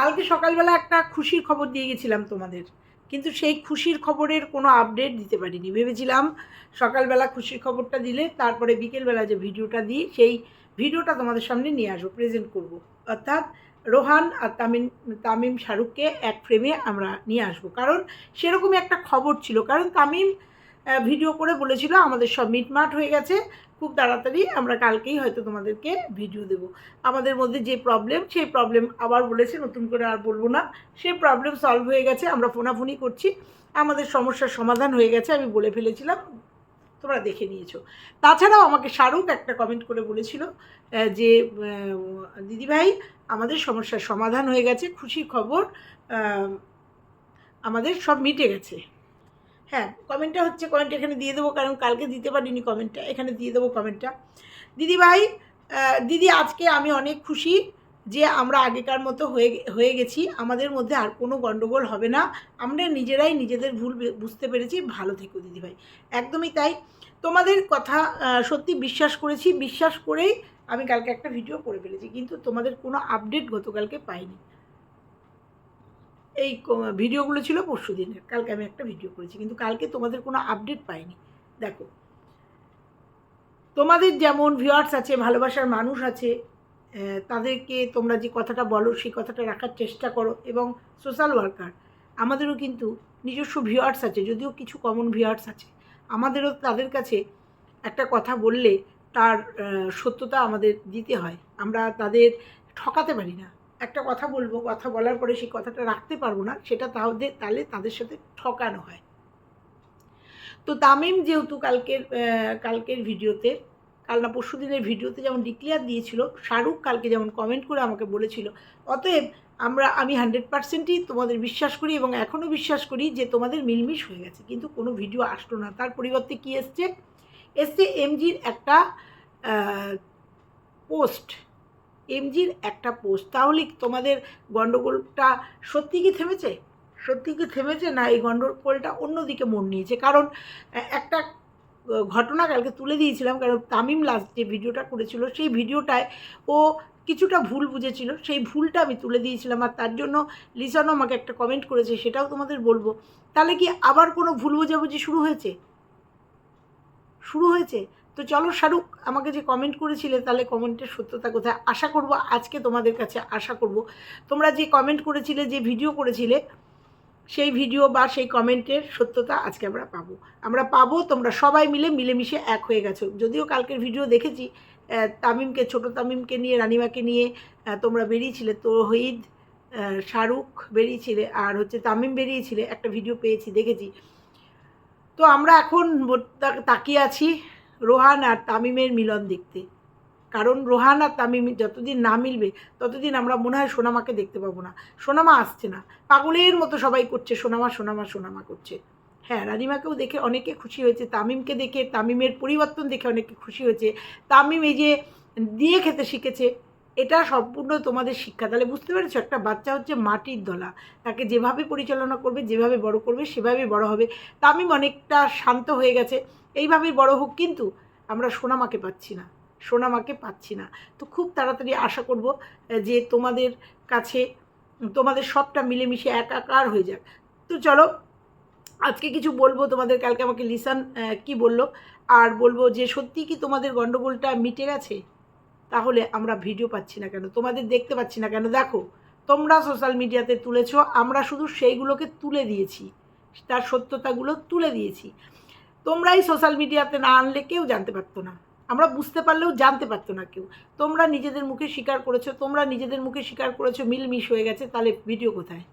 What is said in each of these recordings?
কালকে সকালবেলা একটা খুশির খবর দিয়ে গেছিলাম তোমাদের। কিন্তু সেই খুশির খবরের কোনো আপডেট দিতে পারিনি। ভেবেছিলাম সকালবেলা খুশির খবরটা দিলে, তারপরে বিকেলবেলা যে ভিডিওটা দিই, সেই ভিডিওটা তোমাদের সামনে নিয়ে আসব প্রেজেন্ট করব। অর্থাৎ রোহান আর তামিম তামিম শাহরুখকে এক ফ্রেমে আমরা নিয়ে আসব। কারণ সেরকমই একটা খবর ছিল। কারণ তামিম ভিডিও করে বলেছিল, আমাদের সব মিটমাট হয়ে গেছে। খুব তাড়াতাড়ি আমরা কালকেই হয়তো তোমাদেরকে ভিডিও দেবো। আমাদের মধ্যে যে প্রবলেম সেই প্রবলেম আবার বলেছে, নতুন করে আর বলব না। সেই প্রবলেম সলভ হয়ে গেছে, আমরা ফোনাফুনি করছি। আমাদের সমস্যার সমাধান হয়ে গেছে, আমি বলে ফেলেছিলাম, তোমরা দেখে নিয়েছো। তাছাড়াও আমাকে শাহরুখ একটা কমেন্ট করে বলেছিল যে দিদিভাই আমাদের সমস্যার সমাধান হয়ে গেছে খুশির খবর আমাদের সব মিটে গেছে। হ্যাঁ কমেন্টটা হচ্ছে কমেন্ট এখানে দিয়ে দেবো কারণ কালকে দিতে পারিনি কমেন্টটা এখানে দিয়ে দেবো কমেন্টটা দিদিভাই আহ, দিদি আজকে আমি অনেক খুশি যে আমরা আগেকার মতো হয়ে হয়ে গেছি। আমাদের মধ্যে আর কোনো গণ্ডগোল হবে না। আমরা নিজেরাই নিজেদের ভুল বুঝতে পেরেছি। ভালো থেকো দিদিভাই একদমই তাই। তোমাদের কথা সত্যি বিশ্বাস করেছি। বিশ্বাস করেই আমি কালকে একটা ভিডিও করে ফেলেছি। কিন্তু তোমাদের কোনো আপডেট গতকালকে পাইনি। এই ভিডিওগুলো ছিল পরশু দিনের। কালকে আমি একটা ভিডিও করেছি, কিন্তু কালকে তোমাদের কোনো আপডেট পাইনি। দেখো, তোমাদের যেমন ভিউয়ার্স আছে, ভালোবাসার মানুষ আছে তাদেরকে তোমরা যে কথাটা বলো, সেই কথাটা রাখার চেষ্টা করো, এবং সোশ্যাল ওয়ার্কার আমাদেরও কিন্তু নিজস্ব ভিউয়ার্স আছে, যদিও কিছু কমন ভিউয়ার্স আছে। আমাদেরও তাদের কাছে একটা কথা বললে তার সত্যতা আমাদের দিতে হয়। আমরা তাদের ঠকাতে পারি না। একটা কথা বলব, কথা বলার পরে সেই কথাটা রাখতে পারব না, সেটা তাদের তাহলে তাদের সাথে ঠকানো হয়। তো তামিম যেহেতু কালকের কালকের ভিডিওতে, কাল না পরশু দিনের ভিডিওতে যেমন ডিক্লেয়ার দিয়েছিল, শাহরুখ কালকে যেমন কমেন্ট করে আমাকে বলেছিল, অতএব আমরা, আমি হান্ড্রেড পার্সেন্টই তোমাদের বিশ্বাস করি এবং এখনও বিশ্বাস করি যে তোমাদের মিলমিশ হয়ে গেছে, কিন্তু কোনো ভিডিও আসলো না। তার পরিবর্তে কি এসছে? এসছে এমজির একটা পোস্ট এমজির একটা পোস্ট তাহলে তোমাদের গণ্ডগোলটা সত্যি কি থেমেছে? সত্যি কি থেমেছে না এই গণ্ডগোলটা অন্যদিকে মন নিয়েছে? কারণ একটা ঘটনা কালকে তুলে দিয়েছিলাম, কারণ তামিম লাস্ট যে ভিডিওটা করেছিল, সেই ভিডিওটায় ও কিছুটা ভুল বুঝেছিল, সেই ভুলটা আমি তুলে দিয়েছিলাম আর তার জন্য লিসানও আমাকে একটা কমেন্ট করেছে, সেটাও তোমাদের বলব। তাহলে কি আবার কোনো ভুল বোঝাবুঝি শুরু হয়েছে? শুরু হয়েছে? তো চলো শাহরুখ, আমাকে যে কমেন্ট করেছিলে, তাহলে কমেন্টের সত্যতা কোথায়? আশা করব আজকে তোমাদের কাছে আশা করব। তোমরা যে কমেন্ট করেছিলে, যে ভিডিও করেছিলে, সেই ভিডিও বা সেই কমেন্টের সত্যতা আজকে আমরা পাবো। আমরা পাবো, তোমরা সবাই মিলে মিলেমিশে এক হয়ে গেছো। যদিও কালকের ভিডিও দেখেছি তামিমকে, ছোট তামিমকে নিয়ে, রানিমাকে নিয়ে তোমরা বেরিয়েছিলে। তো হইদ শাহরুখ বেরিয়েছিলে আর হচ্ছে তামিম বেরিয়েছিলে। একটা ভিডিও পেয়েছি, দেখেছি। তো আমরা এখন তাকিয়ে আছি। রোহান আর তামিমের মিলন দেখতে। কারণ রোহান আর তামিম যতদিন না মিলবে, ততদিন আমরা মনে হয় সোনামাকে দেখতে পাবো না। সোনামা আসছে না। পাগলের মতো সবাই করছে, সোনামা সোনামা সোনামা করছে। হ্যাঁ রানিমাকেও দেখে অনেকে খুশি হয়েছে, তামিমকে দেখে, তামিমের পরিবর্তন দেখে অনেকে খুশি হয়েছে। তামিম এই যে দিয়ে খেতে শিখেছে, এটা সম্পূর্ণ তোমাদের শিক্ষা। তাহলে বুঝতে পেরেছ, একটা বাচ্চা হচ্ছে মাটির দলা। তাকে যেভাবে পরিচালনা করবে, যেভাবে বড় করবে, সেভাবে বড় হবে। তামিম অনেকটা শান্ত হয়ে গেছে। এইভাবেই বড় হোক, কিন্তু আমরা সোনামাকে পাচ্ছি না, সোনামাকে পাচ্ছি না। তো খুব তাড়াতাড়ি আশা করব যে তোমাদের কাছে, তোমাদের সবটা মিলেমিশে একাকার হয়ে যাক। তো চলো, আজকে কিছু বলব তোমাদের, কালকে আমাকে লিসান কি বলল, আর বলব যে সত্যি কি তোমাদের গণ্ডগোলটা মিটে গেছে? তাহলে আমরা ভিডিও পাচ্ছি না কেন? তোমাদের দেখতে পাচ্ছি না কেন? দেখো, তোমরা সোশ্যাল মিডিয়াতে তুলেছো, আমরা শুধু সেইগুলোকে তুলে দিয়েছি, তার সত্যতাগুলো তুলে দিয়েছি। তোমরাই সোশ্যাল মিডিয়াতে না আনলে কেউ জানতে পারতো না। আমরা বুঝতে পারলেও জানতে পারতো না কেউ। তোমরা নিজেদের মুখে স্বীকার করেছ, তোমরা নিজেদের মুখে স্বীকার করেছ, মিলমিশ হয়ে গেছে, তাহলে ভিডিও কোথায়?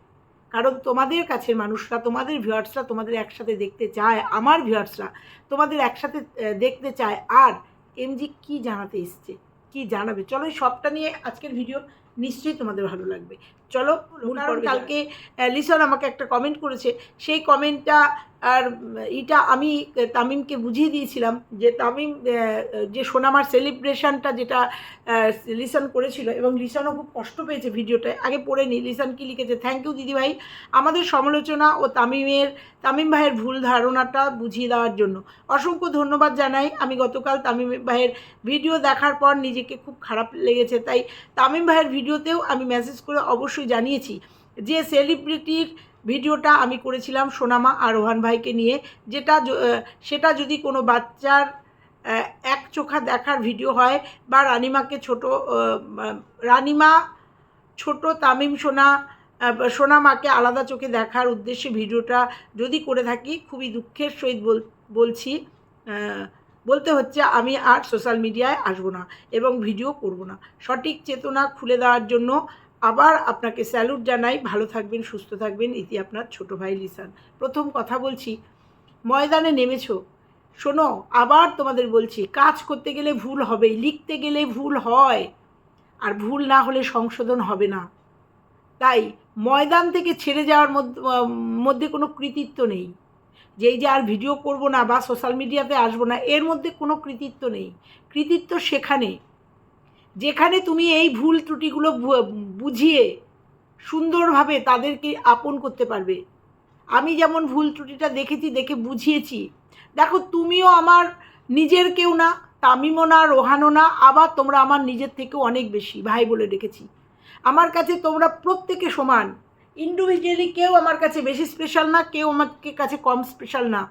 কারণ তোমাদের কাছের মানুষরা, তোমাদের ভিউয়ার্সরা তোমাদের একসাথে দেখতে চায়, আমার ভিউয়ার্সরা তোমাদের একসাথে দেখতে চায়। আর এমজি কি জানাতে এসছে? কি জানাবে? চলো সবটা নিয়ে আজকের ভিডিও নিশ্চয়ই তোমাদের ভালো লাগবে। চলো কারণ কালকে লিসন আমাকে একটা কমেন্ট করেছে। সেই কমেন্টটা আর এটা আমি তামিমকে বুঝিয়ে দিয়েছিলাম যে তামিম যে সোনামার সেলিব্রেশনটা যেটা লিসন করেছিল এবং লিসনও খুব কষ্ট পেয়েছে ভিডিওটায়। আগে পড়ে নি লিসন কি লিখেছে? থ্যাংক ইউ দিদিভাই। আমাদের সমালোচনা ও তামিমের তামিম ভাইয়ের ভুল ধারণাটা বুঝিয়ে দেওয়ার জন্য। অসংখ্য ধন্যবাদ জানাই। আমি গতকাল তামিম ভাইয়ের ভিডিও দেখার পর নিজেকে খুব খারাপ লেগেছে। তাই তামিম ভাইয়ের ভিডিওতেও আমি মেসেজ করে অবশ্যই জানিয়েছি যে সেলিব্রিটির ভিডিওটা আমি করেছিলাম সোনামা আর রোহান ভাইকে নিয়ে, যেটা সেটা যদি কোনো বাচ্চার এক চোখা দেখার ভিডিও হয় বা রানিমাকে ছোট রানিমা ছোট তামিম সোনা সোনামাকে আলাদা চোখে দেখার উদ্দেশ্যে ভিডিওটা যদি করে থাকি, খুবই দুঃখের সহিত বল- বলছি বলতে হচ্ছে আমি আর সোশ্যাল মিডিয়ায় আসব না এবং ভিডিও করব না। সঠিক চেতনা খুলে দেওয়ার জন্য আবার আপনাকে স্যালুট জানাই, ভালো থাকবেন, সুস্থ থাকবেন, ইতি আপনার ছোট ভাই লিসান। প্রথম কথা বলছি, ময়দানে নেমেছো। শোনো, আবার তোমাদের বলছি, কাজ করতে গেলে ভুল হবেই, লিখতে গেলে ভুল হয়। আর ভুল না হলে সংশোধন হবে না। তাই ময়দান থেকে ছেড়ে যাওয়ার মধ্যে কোনো কৃতিত্ব নেই। যে এই যে আর ভিডিও করব না বা সোশ্যাল মিডিয়াতে আসব না, এর মধ্যে কোনো কৃতিত্ব নেই। কৃতিত্ব সেখানে। যেখানে তুমি এই ভুল ত্রুটিগুলো বুঝিয়ে সুন্দরভাবে তাদেরকে আপন করতে পারবে। আমি যেমন ভুল ত্রুটিটা দেখেছি, দেখে বুঝিয়েছি। দেখো, তুমিও আমার নিজের কেউ না, তামিমও না, রোহানও না, আবার তোমরা আমার নিজের থেকেও অনেক বেশি, ভাই বলে ডেকেছি। আমার কাছে তোমরা প্রত্যেকে সমান। ইন্ডিভিজুয়ালি কেউ আমার কাছে বেশি স্পেশাল না, কেউ আমার কাছে কম স্পেশাল না।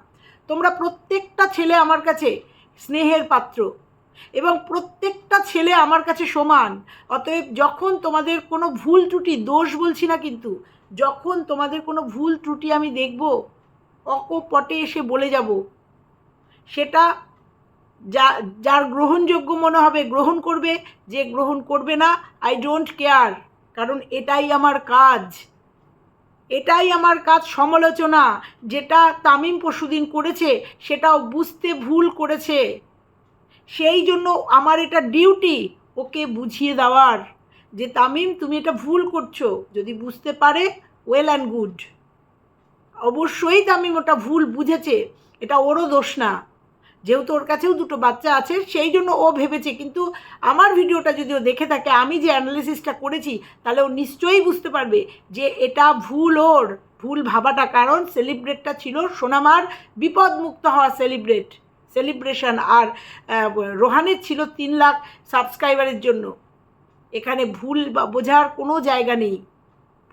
তোমরা প্রত্যেকটা ছেলে আমার কাছে স্নেহের পাত্র। এবং প্রত্যেকটা ছেলে আমার কাছে সমান। অতএব যখন তোমাদের কোনো ভুল ত্রুটি, দোষ বলছি না কিন্তু, যখন তোমাদের কোনো ভুল ত্রুটি আমি দেখব, অকপটে এসে বলে যাব। সেটা যা, যার গ্রহণযোগ্য মনে হবে গ্রহণ করবে, যে গ্রহণ করবে না আই ডোন্ট কেয়ার কারণ এটাই আমার কাজ। এটাই আমার কাজ সমালোচনা, যেটা তামিম পরশুদিন করেছে, সেটাও বুঝতে ভুল করেছে। সেই জন্য আমার এটা ডিউটি ওকে বুঝিয়ে দেওয়ার যে, তামিম, তুমি এটা ভুল করছ। যদি বুঝতে পারে ওয়েল অ্যান্ড গুড অবশ্যই তামিম ওটা ভুল বুঝেছে। এটা ওরও দোষ না। যেহেতু ওর কাছেও দুটো বাচ্চা আছে, সেই জন্য ও ভেবেছে। কিন্তু আমার ভিডিওটা যদি ও দেখে থাকে, আমি যে অ্যানালিসিসটা করেছি, তাহলে ও নিশ্চয়ই বুঝতে পারবে যে, এটা ভুল ওর। ভুল ভাবাটা। কারণ সেলিব্রেটটা ছিল সোনামার বিপদমুক্ত হওয়া সেলিব্রেট সেলিব্রেশন আর রোহানের ছিল তিন লাখ সাবস্ক্রাইবারের জন্য। এখানে ভুল বা বোঝার কোনো জায়গা নেই।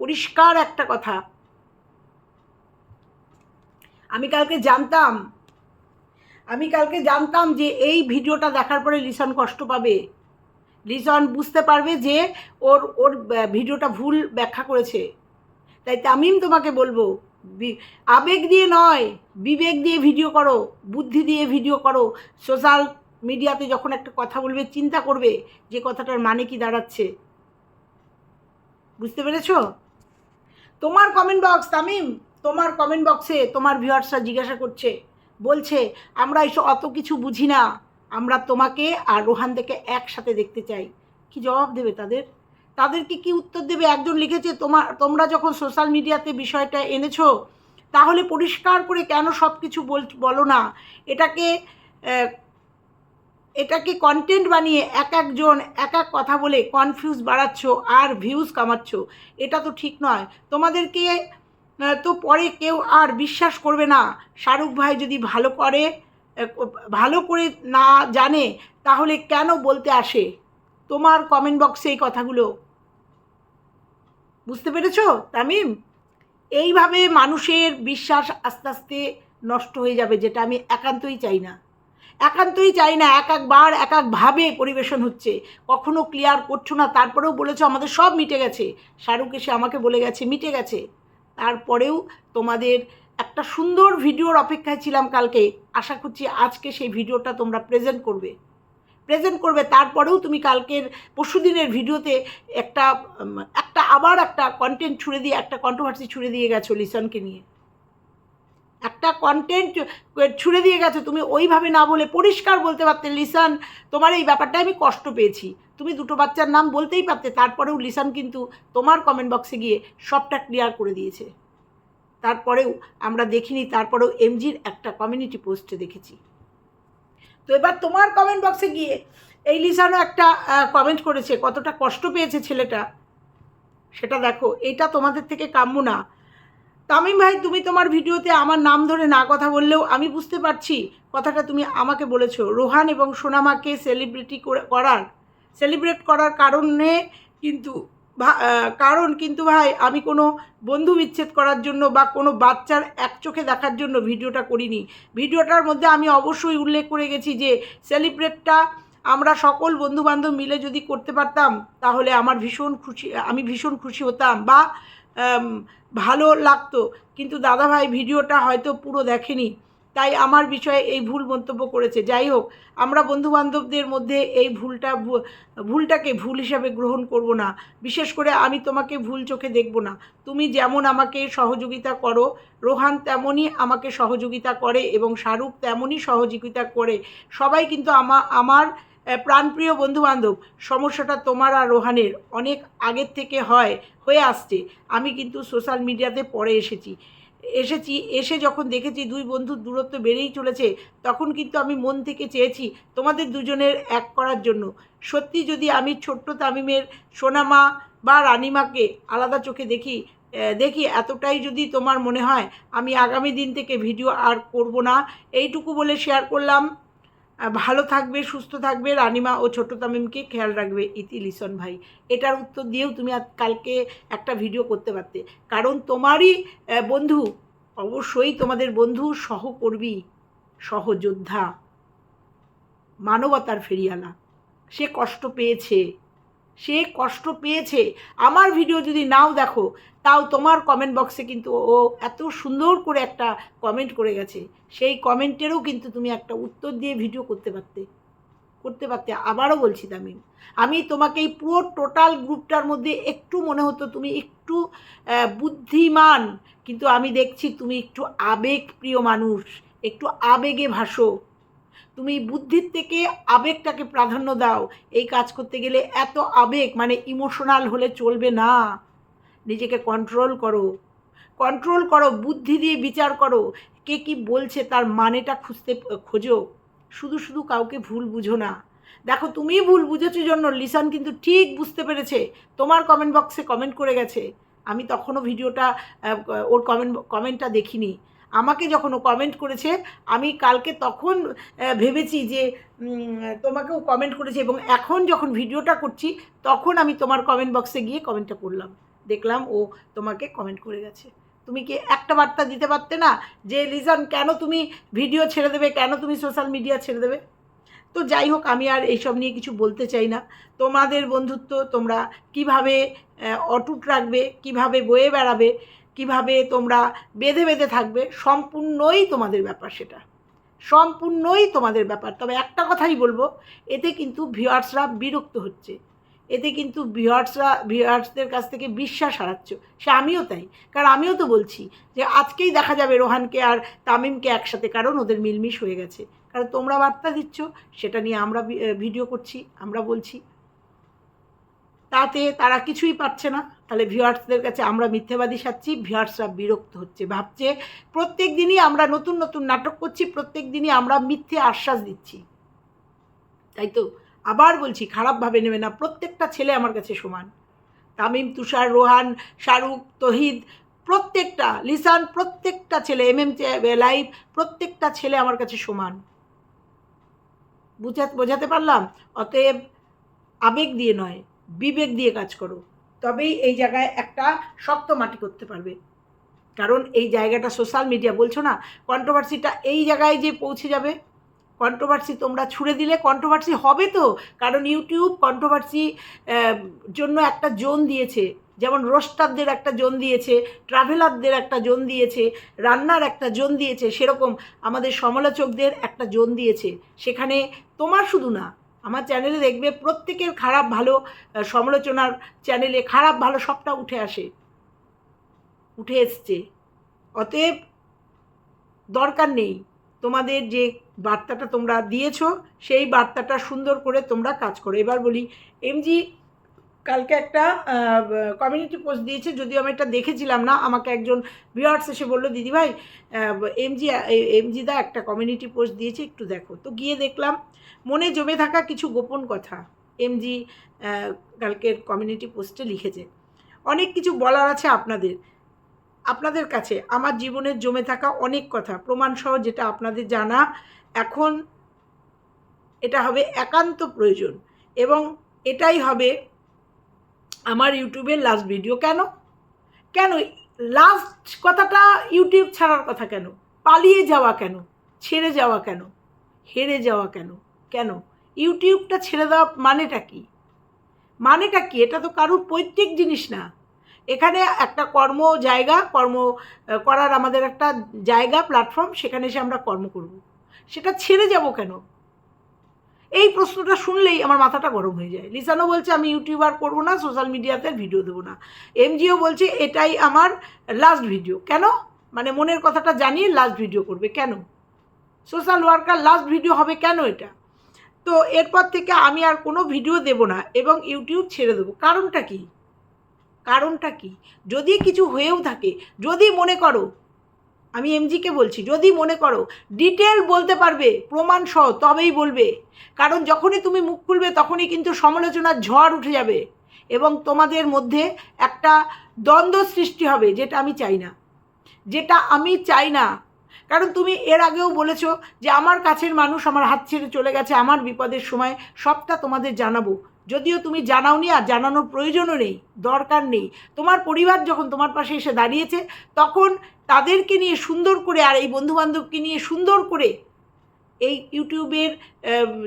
পরিষ্কার একটা কথা। আমি কালকে জানতাম, আমি কালকে জানতাম যে এই ভিডিওটা দেখার পরে লিসন কষ্ট পাবে। লিসন বুঝতে পারবে যে ওর ওর ভিডিওটা ভুল ব্যাখ্যা করেছে। তাই তামিম তোমাকে বলব আবেগ দিয়ে নয়, বিবেক দিয়ে ভিডিও করো, বুদ্ধি দিয়ে ভিডিও করো। সোশ্যাল মিডিয়াতে যখন একটা কথা বলবে, চিন্তা করবে যে কথাটার মানে কি দাঁড়াচ্ছে। বুঝতে পেরেছ? তোমার কমেন্ট বক্স তামিম, তোমার কমেন্ট বক্সে তোমার ভিউয়ার্সরা জিজ্ঞাসা করছে, বলছে, আমরা এসব অত কিছু বুঝি না। আমরা তোমাকে আর রোহান থেকে একসাথে দেখতে চাই। কি জবাব দেবে তাদের? তাদেরকে কি উত্তর দেবে? একজন লিখেছে তোমার তোমরা যখন সোশ্যাল মিডিয়াতে বিষয়টা এনেছো, তাহলে পরিষ্কার করে কেন সব কিছু বল না? এটাকে এটাকে কন্টেন্ট বানিয়ে এক একজন এক এক কথা বলে কনফিউজ বাড়াচ্ছ আর ভিউজ কামাচ্ছ। এটা তো ঠিক নয়। তোমাদেরকে তো পরে কেউ আর বিশ্বাস করবে না। শাহরুখ ভাই যদি ভালো করে ভালো করে না জানে, তাহলে কেন বলতে আসে? তোমার কমেন্ট বক্সে এই কথাগুলো। বুঝতে পেরেছ, তামিম? এইভাবে মানুষের বিশ্বাস আস্তে আস্তে নষ্ট হয়ে যাবে, যেটা আমি একান্তই চাই না। একান্তই চাই না, এক একবার, এক একভাবে পরিবেশন হচ্ছে। কখনো ক্লিয়ার করছ না, তারপরেও বলেছ আমাদের সব মিটে গেছে। শাহরুখ এসে আমাকে বলে গেছে, মিটে গেছে। তারপরেও তোমাদের একটা সুন্দর ভিডিওর অপেক্ষায় ছিলাম কালকে। আশা করছি আজকে সেই ভিডিওটা তোমরা প্রেজেন্ট করবে। প্রেজেন্ট করবে, তারপরেও তুমি কালকের পরশুদিনের ভিডিওতে একটা একটা আবার একটা কন্টেন্ট ছুড়ে দিয়ে, একটা কন্ট্রোভার্সি ছুড়ে দিয়ে গেছো লিসনকে নিয়ে। একটা কন্টেন্ট ছুড়ে দিয়ে গেছো, তুমি ওইভাবে না বলে পরিষ্কার বলতে পারতে, লিসন, তোমার এই ব্যাপারটা আমি কষ্ট পেয়েছি। তুমি দুটো বাচ্চার নাম বলতেই পারতে, তারপরেও লিসন কিন্তু তোমার কমেন্ট বক্সে গিয়ে সবটা ক্লিয়ার করে দিয়েছে। তারপরেও আমরা দেখিনি, তারপরেও এমজির একটা কমিউনিটি পোস্টে দেখেছি। তো এবার তোমার কমেন্ট বক্সে গিয়ে এই লিসানও একটা কমেন্ট করেছে, কতটা কষ্ট পেয়েছে ছেলেটা। সেটা দেখো, এটা তোমাদের থেকে কাম্য না। তামিম ভাই, তুমি তোমার ভিডিওতে আমার নাম ধরে না কথা বললেও আমি বুঝতে পারছি কথাটা তুমি আমাকে বলেছ। রোহান এবং সোনামাকে সেলিব্রিটি করার সেলিব্রেট করার কারণে কিন্তু কারণ কিন্তু ভাই, আমি কোনো বন্ধু বিচ্ছেদ করার জন্য বা কোনো বাচ্চার এক চোখে দেখার জন্য ভিডিওটা করিনি। ভিডিওটার মধ্যে আমি অবশ্যই উল্লেখ করে গেছি যে, সেলিব্রেটটা আমরা সকল বন্ধুবান্ধব মিলে যদি করতে পারতাম, তাহলে আমার ভীষণ খুশি, আমি ভীষণ খুশি হতাম বা ভালো লাগতো। কিন্তু দাদাভাই ভিডিওটা হয়তো পুরো দেখেনি। তাই আমার বিষয়ে এই ভুল মন্তব্য করেছে। যাই হোক, আমরা বন্ধুবান্ধবদের মধ্যে এই ভুলটা ভুলটাকে ভুল হিসাবে গ্রহণ করব না। বিশেষ করে আমি তোমাকে ভুল চোখে দেখব না। তুমি যেমন আমাকে সহযোগিতা করো, রোহান তেমনই আমাকে সহযোগিতা করে এবং শাহরুখ তেমনই সহযোগিতা করে। সবাই কিন্তু আমা, আমার প্রাণপ্রিয় বন্ধুবান্ধব, সমস্যাটা তোমার আর রোহানের অনেক আগের থেকে হয়, হয়ে আসছে। আমি কিন্তু সোশ্যাল মিডিয়াতে পরে এসেছি। এসেছি, এসে যখন দেখেছি দুই বন্ধুর দূরত্ব বেড়েই চলেছে, তখন কিন্তু আমি মন থেকে চেয়েছি তোমাদের দুজনের এক করার জন্য। সত্যি যদি আমি ছোট্ট তামিমের সোনামা বা রানিমাকে আলাদা চোখে দেখি দেখি, এতটাই যদি তোমার মনে হয়, আমি আগামী দিন থেকে ভিডিও আর করব না। এইটুকু বলে শেয়ার করলাম। ভালো থাকবে, সুস্থ থাকবে। রানিমা ও ছোট্ট তামিমকে খেয়াল রাখবে ইতি লিসন ভাই। এটার উত্তর দিয়েও তুমি কালকে একটা ভিডিও করতে পারতে। কারণ তোমারই বন্ধু, অবশ্যই তোমাদের বন্ধু সহকর্মী, সহযোদ্ধা, মানবতার ফেরিয়ালা সে কষ্ট পেয়েছে। সে কষ্ট পেয়েছে। আমার ভিডিও যদি নাও দেখো, তাও তোমার কমেন্ট বক্সে কিন্তু ও এত সুন্দর করে একটা কমেন্ট করে গেছে। সেই কমেন্টেরও কিন্তু তুমি একটা উত্তর দিয়ে ভিডিও করতে পারতে। করতে পারতে। আবারও বলছি তামিম, আমি তোমাকে এই পুরো টোটাল গ্রুপটার মধ্যে একটু মনে হতো তুমি একটু বুদ্ধিমান, কিন্তু আমি দেখছি তুমি একটু আবেগ প্রিয় মানুষ। একটু আবেগে ভাসো। তুমি বুদ্ধির থেকে আবেগটাকে প্রাধান্য দাও। এই কাজ করতে গেলে এত আবেগ মানে ইমোশনাল হলে চলবে না। নিজেকে কন্ট্রোল করো। কন্ট্রোল করো, বুদ্ধি দিয়ে বিচার করো। কে কি বলছে তার মানেটা খুঁজতে, খোঁজো। শুধু শুধু কাউকে ভুল বুঝো না। দেখো তুমি ভুল বুঝেছ জন্য লিসান কিন্তু ঠিক বুঝতে পেরেছে। তোমার কমেন্ট বক্সে কমেন্ট করে গেছে। আমি তখনও ভিডিওটা ওর কমেন্ট কমেন্টটা দেখিনি। আমাকে যখন ও কমেন্ট করেছে, আমি কালকে তখন ভেবেছি যে তোমাকেও কমেন্ট করেছে এবং এখন যখন ভিডিওটা করছি, তখন আমি তোমার কমেন্ট বক্সে গিয়ে কমেন্টটা করলাম। দেখলাম ও তোমাকে কমেন্ট করে গেছে। তুমি কি একটা বার্তা দিতে পারতে না যে লিজন কেন তুমি ভিডিও ছেড়ে দেবে? কেন তুমি সোশ্যাল মিডিয়া ছেড়ে দেবে? তো যাই হোক, আমি আর এইসব নিয়ে কিছু বলতে চাই না। তোমাদের বন্ধুত্ব তোমরা কীভাবে অটুট রাখবে, কীভাবে বয়ে বেড়াবে কীভাবে তোমরা বেঁধে বেঁধে থাকবে, সম্পূর্ণই তোমাদের ব্যাপার সেটা। সম্পূর্ণই তোমাদের ব্যাপার। তবে একটা কথাই বলব, এতে কিন্তু ভিওয়ার্সরা বিরক্ত হচ্ছে। এতে কিন্তু ভিউয়ার্সরা ভিউয়ার্সদের কাছ থেকে বিশ্বাস হারাচ্ছ। সে আমিও তাই। কারণ আমিও তো বলছি যে, আজকেই দেখা যাবে রোহানকে আর তামিমকে একসাথে, কারণ ওদের মিলমিশ হয়ে গেছে। কারণ তোমরা বার্তা দিচ্ছ, সেটা নিয়ে আমরা ভিডিও করছি, আমরা বলছি। তাতে তারা কিছুই পাচ্ছে না। তাহলে ভিউয়ার্সদের কাছে আমরা মিথ্যেবাদী সাচ্ছি ভিউয়ার্সরা বিরক্ত হচ্ছে, ভাবছে প্রত্যেক দিনই আমরা নতুন নতুন নাটক করছি, প্রত্যেক দিনই আমরা মিথ্যে আশ্বাস দিচ্ছি। তাই তো? আবার বলছি, খারাপভাবে নেবে না, প্রত্যেকটা ছেলে আমার কাছে সমান। তামিম, তুষার, রোহান, শাহরুখ, তহিদ, প্রত্যেকটা, লিসান, প্রত্যেকটা ছেলে এম এম লাইভ, প্রত্যেকটা ছেলে আমার কাছে সমান। বুঝা, বোঝাতে পারলাম? অতএব আবেগ দিয়ে নয়। বিবেক দিয়ে কাজ করো, তবেই এই জায়গায় একটা শক্ত মাটি করতে পারবে। কারণ এই জায়গাটা সোশ্যাল মিডিয়া বলছো না কন্ট্রোভার্সিটা এই জায়গায় যে পৌঁছে যাবে কন্ট্রোভার্সি তোমরা ছুড়ে দিলে কন্ট্রোভার্সি হবে তো, কারণ ইউটিউব কন্ট্রোভার্সি জন্য একটা জোন দিয়েছে, যেমন রোস্টারদের একটা জোন দিয়েছে ট্রাভেলারদের একটা জোন দিয়েছে, রান্নার একটা জোন দিয়েছে, সেরকম আমাদের সমালোচকদের একটা জোন দিয়েছে, সেখানে তোমার শুধু না আমার চ্যানেলে দেখবে প্রত্যেকের খারাপ ভালো সমালোচনার চ্যানেলে খারাপ ভালো সবটা উঠে আসে, উঠে এসছে। অতএব দরকার নেই, তোমাদের যে বার্তাটা তোমরা দিয়েছ, সেই বার্তাটা সুন্দর করে তোমরা কাজ করো। এবার বলি এমজি কালকে একটা কমিউনিটি পোস্ট দিয়েছে, যদিও আমি এটা দেখেছিলাম না। আমাকে একজন ভিউয়ার্স এসে বলল দিদিভাই এমজি এমজিদা একটা কমিউনিটি পোস্ট দিয়েছে, একটু দেখো। তো গিয়ে দেখলাম, মনে জমে থাকা কিছু গোপন কথা এমজি কালকের কমিউনিটি পোস্টে লিখেছে। অনেক কিছু বলার আছে আপনাদের আপনাদের কাছে। আমার জীবনের জমে থাকা অনেক কথা, প্রমাণসহ যেটা আপনাদের জানা, এখন এটা হবে একান্ত প্রয়োজন। এবং এটাই হবে আমার ইউটিউবের লাস্ট ভিডিও কেন? কেন? লাস্ট কথাটা ইউটিউব ছাড়ার কথা কেন? পালিয়ে যাওয়া কেন? ছেড়ে যাওয়া কেন? হেরে যাওয়া কেন? কেন? ইউটিউবটা ছেড়ে দেওয়া মানেটা কি? মানেটা কি? এটা তো কারুর পৈতৃক জিনিস না। এখানে একটা কর্ম জায়গা, কর্ম করার আমাদের একটা জায়গা প্ল্যাটফর্ম সেখানে এসে আমরা কর্ম করব। সেটা ছেড়ে যাব কেন? এই প্রশ্নটা শুনলেই আমার মাথাটা গরম হয়ে যায়। লিসানো বলছে, আমি ইউটিউবার করব না, সোশ্যাল মিডিয়াতে ভিডিও দেবো না। এমজিও বলছে, এটাই আমার লাস্ট ভিডিও কেন? মানে মনের কথাটা জানিয়ে লাস্ট ভিডিও করবে। কেন? সোশ্যাল ওয়ার্কার লাস্ট ভিডিও হবে কেন এটা? তো এরপর থেকে আমি আর কোনো ভিডিও দেব না এবং ইউটিউব ছেড়ে দেবো। কারণটা কি? কারণটা কি? যদি কিছু হয়েও থাকে, যদি মনে করো আমি এমজিকে বলছি, যদি মনে করো ডিটেল বলতে পারবে, প্রমাণ সহ, তবেই বলবে। কারণ যখনই তুমি মুখ খুলবে, তখনই কিন্তু সমালোচনার ঝড় উঠে যাবে এবং তোমাদের মধ্যে একটা দ্বন্দ্ব সৃষ্টি হবে, যেটা আমি চাই না। যেটা আমি চাই না। কারণ তুমি এর আগেও বলেছ যে আমার কাছের মানুষ আমার হাত ছেড়ে চলে গেছে, আমার বিপদের সময় সবটা তোমাদের জানাব। যদিও তুমি জানাওনি আর জানানোর প্রয়োজনও নেই, দরকার নেই। তোমার পরিবার যখন তোমার পাশে এসে দাঁড়িয়েছে, তখন তাদেরকে নিয়ে সুন্দর করে আর এই বন্ধুবান্ধবকে নিয়ে সুন্দর করে এই ইউটিউবের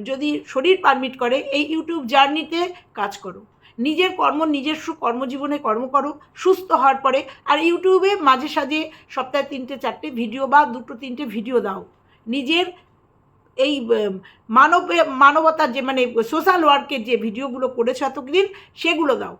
যদি শরীর পারমিট করে, এই ইউটিউব জার্নিতে কাজ করো। নিজের কর্ম, নিজস্ব কর্মজীবনে কর্ম করো, সুস্থ হওয়ার পরে আর ইউটিউবে মাঝে সাঝে সপ্তাহে তিনটে, চারটে ভিডিও বা দুটো, তিনটে ভিডিও দাও। নিজের এই মানব মানবতার যে মানে সোশ্যাল ওয়ার্কের যে ভিডিওগুলো করেছ এতদিন, সেগুলো দাও।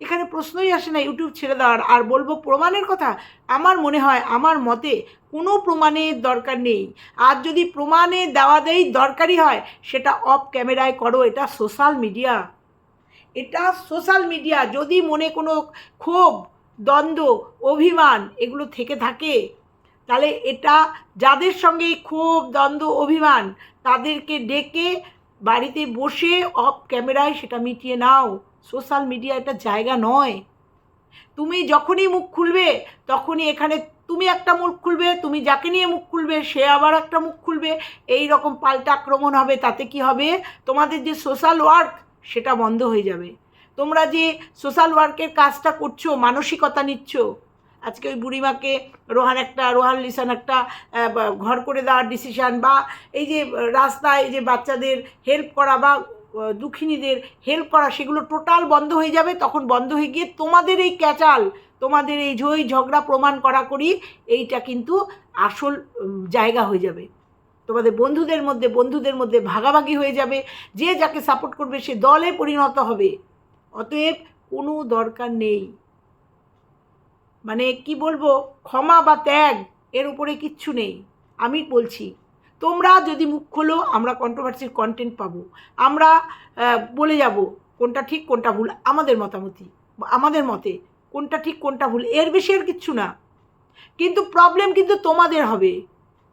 এখানে প্রশ্নই আসে না ইউটিউব ছেড়ে দেওয়ার। আর বলব প্রমাণের কথা, আমার মনে হয়, আমার মতে কোনো প্রমাণের দরকার নেই। আর যদি প্রমাণে দেওয়া দেই দরকারি হয়, সেটা অফ ক্যামেরায় করো, এটা সোশ্যাল মিডিয়া এটা সোশ্যাল মিডিয়া যদি মনে কোনো ক্ষোভ, দ্বন্দ্ব, অভিমান এগুলো থেকে থাকে, তাহলে এটা যাদের সঙ্গে ক্ষোভ, দ্বন্দ্ব, অভিমান, তাদেরকে ডেকে বাড়িতে বসে অফ ক্যামেরায় সেটা মিটিয়ে নাও। সোশ্যাল মিডিয়া এটা জায়গা নয়। তুমি যখনই মুখ খুলবে, তখনই এখানে তুমি একটা মুখ খুলবে, তুমি যাকে নিয়ে মুখ খুলবে, সে আবার একটা মুখ খুলবে। এই রকম পাল্টা আক্রমণ হবে, তাতে কি হবে? তোমাদের যে সোশ্যাল ওয়ার্ক, সেটা বন্ধ হয়ে যাবে। তোমরা যে সোশ্যাল ওয়ার্কের কাজটা করছ, মানসিকতা নিচ্ছ, আজকে ওই বুড়িমাকে রোহান একটা, রোহান লিসান একটা ঘর করে দেওয়ার ডিসিশান বা, এই যে, রাস্তায় যে বাচ্চাদের হেল্প করা বা দুঃখিনীদের হেল্প করা, সেগুলো টোটাল বন্ধ হয়ে যাবে। তখন বন্ধ হয়ে গিয়ে তোমাদের এই ক্যাচাল, তোমাদের এই ঝই ঝগড়া প্রমাণ করা করি, এইটা কিন্তু আসল জায়গা হয়ে যাবে। তোমাদের বন্ধুদের মধ্যে বন্ধুদের মধ্যে ভাগাভাগি হয়ে যাবে। যে যাকে সাপোর্ট করবে, সে দলে পরিণত হবে। অতএব কোনো দরকার নেই। মানে কি বলব, ক্ষমা বা ত্যাগ, এর উপরে কিচ্ছু নেই। আমি বলছি তোমরা যদি মুখ খোলো, আমরা কন্ট্রোভার্সির কন্টেন্ট পাবো। আমরা বলে যাব, কোনটা ঠিক, কোনটা ভুল, আমাদের মতামতি আমাদের মতে, কোনটা ঠিক, কোনটা ভুল, এর বেশি আর কিচ্ছু না। কিন্তু প্রবলেম কিন্তু তোমাদের হবে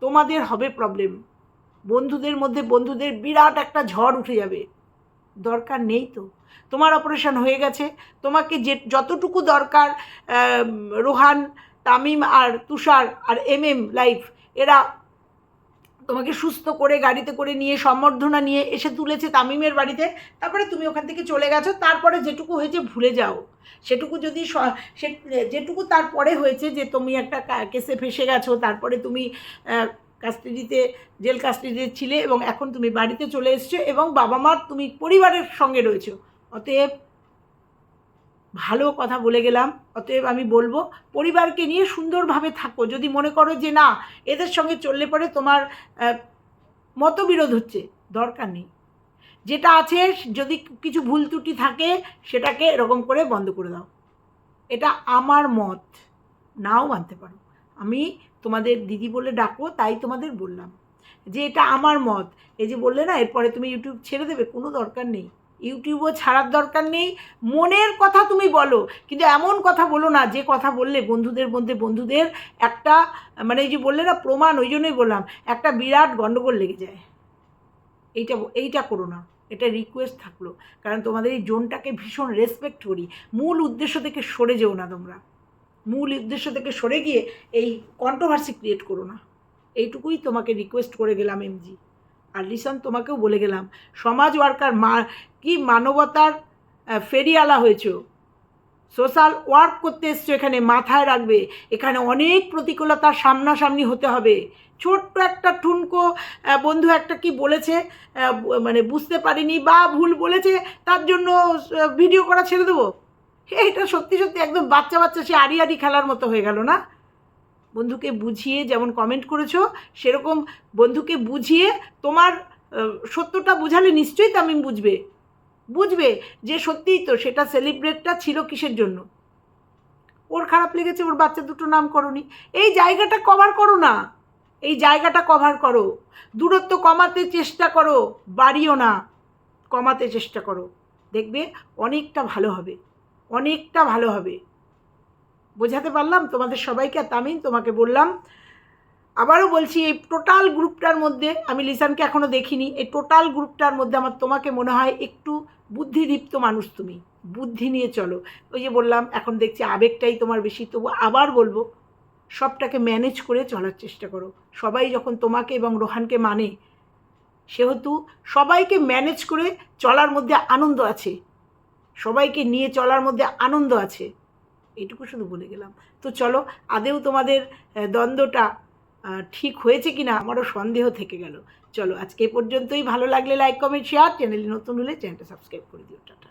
তোমাদের হবে প্রবলেম বন্ধুদের মধ্যে বন্ধুদের বিরাট একটা ঝড় উঠে যাবে। দরকার নেই তো। তোমার অপারেশন হয়ে গেছে, তোমাকে যে, যতটুকু দরকার রোহান, তামিম আর তুষার আর এম এম লাইফ এরা তোমাকে সুস্থ করে গাড়িতে করে নিয়ে, সম্বর্ধনা নিয়ে এসে তুলেছে তামিমের বাড়িতে। তারপরে তুমি ওখান থেকে চলে গেছো। তারপরে যেটুকু হয়েছে ভুলে যাও। সেটুকু যদি স- যেটুকু তারপরে হয়েছে যে তুমি একটা কেসে ফেসে গেছো, তারপরে তুমি কাস্টাডিতে, জেল কাস্টাডিতে ছিলে এবং এখন তুমি বাড়িতে চলে এসছো এবং বাবা মার তুমি পরিবারের সঙ্গে রয়েছো। অতএব ভালো কথা বলে গেলাম, অতএব আমি বলব পরিবারকে নিয়ে সুন্দরভাবে থাকো। যদি মনে করো যে না, এদের সঙ্গে চললে পরে তোমার মতবিরোধ হচ্ছে, দরকার নেই। যেটা আছে, যদি কিছু ভুল ত্রুটি থাকে, সেটাকে এরকম করে বন্ধ করে দাও। এটা আমার মত, নাও মানতে পারো। আমি তোমাদের দিদি বলে ডাকো, তাই তোমাদের বললাম। যে এটা আমার মত, এই যে বললে না, এরপরে তুমি ইউটিউব ছেড়ে দেবে, কোনো দরকার নেই। ইউটিউবও ছাড়ার দরকার নেই। মনের কথা তুমি বলো, কিন্তু এমন কথা বলো না, যে কথা বললে বন্ধুদের মধ্যে বন্ধুদের একটা মানে এই যে বললে না প্রমাণ, ওই জন্যই বললাম, একটা বিরাট গণ্ডগোল লেগে যায়। এইটা এইটা করো না, এটা রিকোয়েস্ট থাকল, কারণ তোমাদের এই জোনটাকে ভীষণ রেসপেক্ট করি। মূল উদ্দেশ্য থেকে সরে যেও না তোমরা। মূল উদ্দেশ্য থেকে সরে গিয়ে এই কন্ট্রোভার্সি ক্রিয়েট করো না। এইটুকুই তোমাকে রিকোয়েস্ট করে গেলাম এমজি আর লিসন তোমাকেও বলে গেলাম, সমাজ ওয়ার্কার মা কি মানবতার ফেরিয়ালা হয়েছো? সোশ্যাল ওয়ার্ক করতে এসছো এখানে, মাথায় রাখবে। এখানে অনেক প্রতিকূলতার সামনাসামনি হতে হবে। ছোট্ট একটা ঠুনকো বন্ধু একটা কি বলেছে মানে বুঝতে পারিনি বা ভুল বলেছে, তার জন্য ভিডিও করা ছেড়ে দেবো? এটা সত্যি সত্যি একদম বাচ্চা বাচ্চা, সে আড়ি আড়ি খেলার মতো হয়ে গেল না? বন্ধুকে বুঝিয়ে যেমন কমেন্ট করেছ, সেরকম বন্ধুকে বুঝিয়ে তোমার সত্যটা বুঝালে নিশ্চয়ই তামিম বুঝবে। বুঝবে যে সত্যিই তো সেটা সেলিব্রেটটা ছিল কিসের জন্য? ওর খারাপ লেগেছে, ওর বাচ্চা দুটো নাম করনি। এই জায়গাটা কভার করো না। এই জায়গাটা কভার করো। দূরত্ব কমাতে চেষ্টা করো, বাড়িও না। কমাতে চেষ্টা করো। দেখবে অনেকটা ভালো হবে। অনেকটা ভালো হবে। বোঝাতে পারলাম? তোমাদের সবাইকে তামিন তোমাকে বললাম আবারও বলছি, এই টোটাল গ্রুপটার মধ্যে, আমি লিসানকে এখনও দেখিনি, এই টোটাল গ্রুপটার মধ্যে আমার তোমাকে মনে হয় একটু বুদ্ধিদীপ্ত মানুষ তুমি। বুদ্ধি নিয়ে চলো। ওই যে বললাম, এখন দেখছি আবেগটাই তোমার বেশি, তবু আবার বলব, সবটাকে ম্যানেজ করে চলার চেষ্টা করো। সবাই যখন তোমাকে এবং রোহানকে মানে সেহেতু সবাইকে ম্যানেজ করে চলার মধ্যে আনন্দ আছে। সবাইকে নিয়ে চলার মধ্যে আনন্দ আছে। এইটুকু শুধু বলে গেলাম। তো চলো, আদেও তোমাদের দ্বন্দ্বটা ঠিক হয়েছে কিনা আমারও সন্দেহ থেকে গেল। চলো আজকে পর্যন্তই। ভালো লাগলে লাইক কমেন্ট শেয়ার চ্যানেলে নতুন হলে চ্যানেলটা সাবস্ক্রাইব করে দিও। টাটা।